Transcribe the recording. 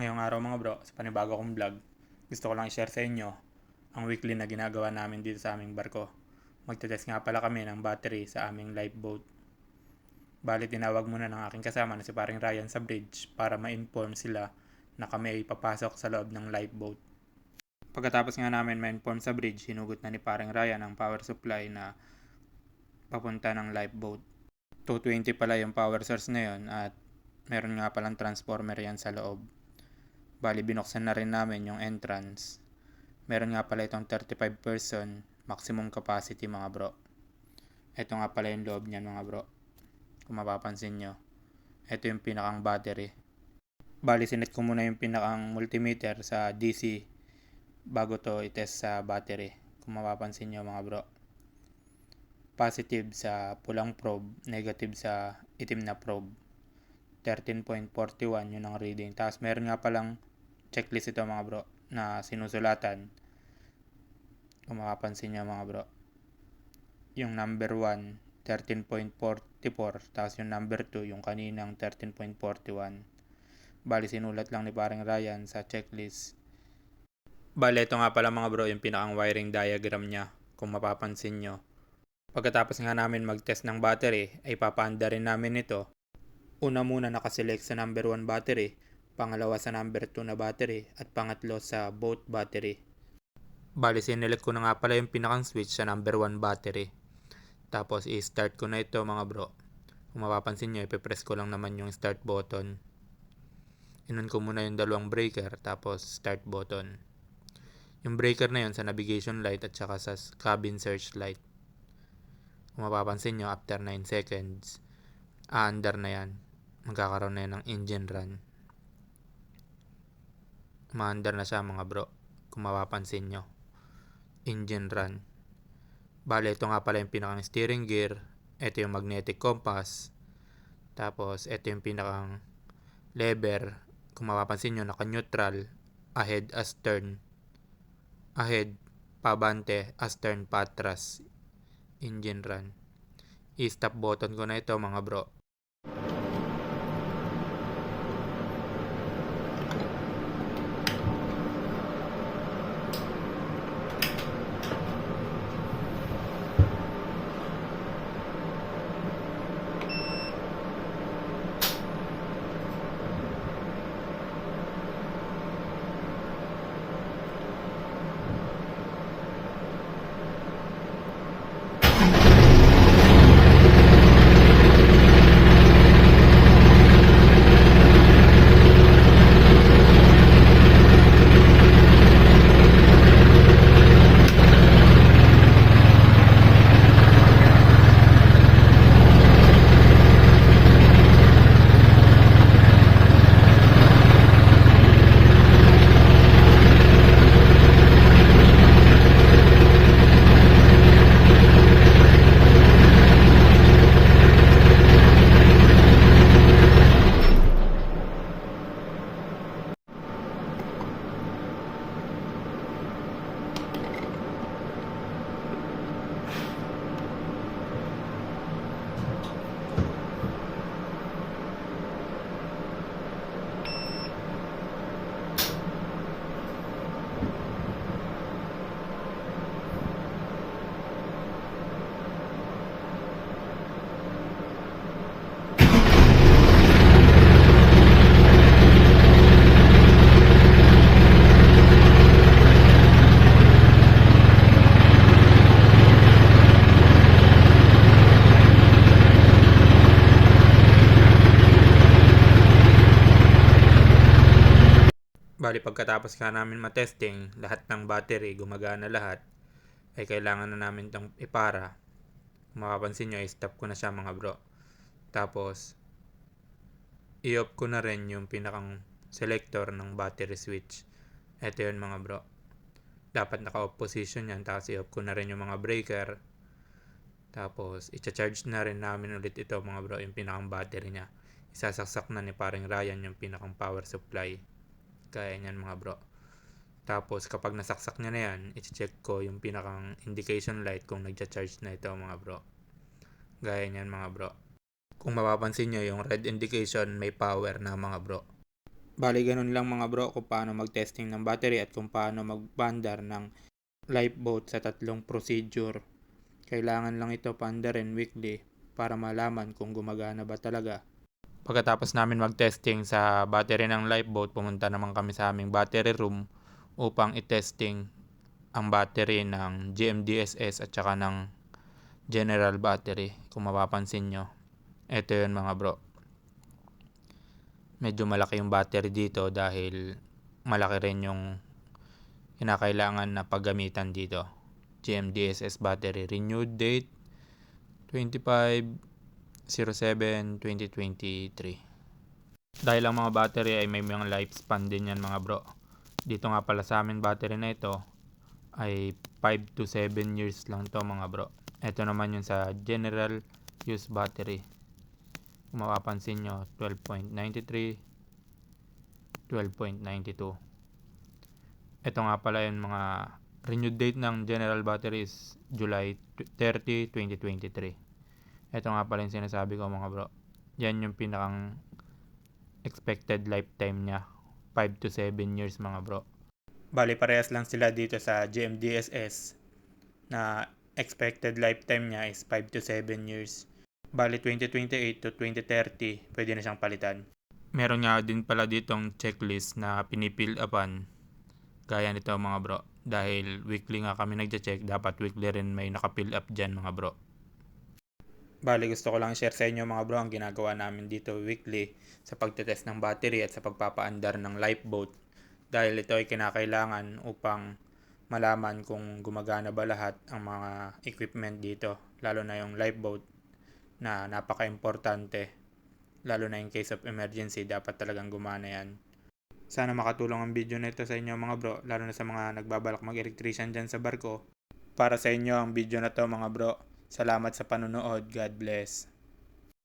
Ngayong araw mga bro, sa panibago kong vlog, gusto ko lang i-share sa inyo ang weekly na ginagawa namin dito sa aming barko. Magtetest nga pala kami ng battery sa aming lifeboat. Bali tinawag muna ng aking kasama na si paring Ryan sa bridge para ma-inform sila na kami ay papasok sa loob ng lifeboat. Pagkatapos nga namin ma-inform sa bridge, hinugot na ni paring Ryan ang power supply na papunta ng lifeboat. 220 pala yung power source na yun at meron nga palang transformer yan sa loob. Bali, binuksan na rin namin yung entrance. Meron nga pala itong 35 person maximum capacity mga bro. Ito nga pala yung loob niyan mga bro. Kung mapapansin nyo. Ito yung pinakang battery. Bali, sinet ko muna yung pinakang multimeter sa DC bago to itest sa battery. Kung mapapansin nyo mga bro. Positive sa pulang probe, negative sa itim na probe. 13.41 yun ang reading. Tapos meron nga palang checklist ito mga bro na sinusulatan. Kung makapansin nyo mga bro. Yung number 1, 13.44. Tapos yung number 2, yung kaninang 13.41. Bali sinulat lang ni parang Ryan sa checklist. Bali ito nga pala mga bro yung pinakang wiring diagram niya. Kung mapapansin nyo. Pagkatapos nga namin mag-test ng battery, ay papaanda rin namin ito Una muna nakaselect sa number 1 battery, pangalawa sa number 2 na battery, at pangatlo sa both battery. Bali, sinelect ko na nga pala yung pinakang switch sa number 1 battery. Tapos, i-start ko na ito mga bro. Kung mapapansin nyo, ipipress ko lang naman yung start button. Inon ko muna yung dalawang breaker, tapos start button. Yung breaker na yun sa navigation light at saka sa cabin search light. Kung mapapansin nyo, after 9 seconds, under na yan magkakaroon na yan ng engine run. Umaandar na siya mga bro. Kung mapapansin nyo. Engine run. Bale, ito nga pala yung pinakang steering gear. Ito yung magnetic compass. Tapos, ito yung pinakang lever. Kung mapapansin nyo, naka-neutral. Ahead, astern. Ahead, pabante, astern, patras. Engine run. I-stop button ko na ito mga bro. Bali pagkatapos ka namin matesting, lahat ng battery gumagana lahat, ay kailangan na namin itong ipara. Kung mapapansin nyo, i-stop ko na siya mga bro. Tapos, i-off ko na rin yung pinakang selector ng battery switch. Ito yun mga bro. Dapat naka-off position yan, tapos i-off ko na rin yung mga breaker. Tapos, i-charge na rin namin ulit ito mga bro, yung pinakang battery niya. Isasaksak na ni paring Ryan yung pinakang power supply. Kaya niyan mga bro. Tapos kapag nasaksak niya na yan, i-check ko yung pinakang indication light kung nagcha-charge na ito mga bro. Gaya niyan mga bro. Kung mapapansin nyo, yung red indication may power na mga bro. Bali ganun lang mga bro kung paano mag-testing ng battery at kung paano magbandar ng lifeboat sa tatlong procedure. Kailangan lang ito paandarin weekly para malaman kung gumagana ba talaga. Pagkatapos namin mag-testing sa battery ng lifeboat, pumunta naman kami sa aming battery room upang i-testing ang battery ng GMDSS at saka ng general battery. Kung mapapansin nyo, ito yun mga bro. Medyo malaki yung battery dito dahil malaki rin yung kinakailangan na paggamitan dito. GMDSS battery renewed date 25-07-2023. Dahil ang mga battery ay may mga lifespan din yan mga bro. Dito nga pala sa amin battery na ito ay 5 to 7 years lang to mga bro. Ito naman yung sa general use battery. Kung mapapansin nyo, 12.93, 12.92. Ito nga pala yung mga renewed date ng general battery is July 30, 2023. Ito nga pala yung sinasabi ko mga bro. Yan yung pinakang expected lifetime niya. 5 to 7 years mga bro. Bali parehas lang sila dito sa GMDSS na expected lifetime niya is 5 to 7 years. Bali 2028 to 2030 pwede na siyang palitan. Meron nga din pala ditong checklist na pinipill upan gaya nito mga bro. Dahil weekly nga kami nagche-check, dapat weekly rin may nakapill up dyan mga bro. Bali gusto ko lang share sa inyo mga bro ang ginagawa namin dito weekly sa pagtetest ng battery at sa pagpapaandar ng lifeboat dahil ito ay kinakailangan upang malaman kung gumagana ba lahat ang mga equipment dito lalo na yung lifeboat na napaka-importante lalo na in case of emergency dapat talagang gumana yan. Sana makatulong ang video na ito sa inyo mga bro lalo na sa mga nagbabalak mag-electrician dyan sa barko. Para sa inyo ang video na to mga bro salamat sa panonood. God bless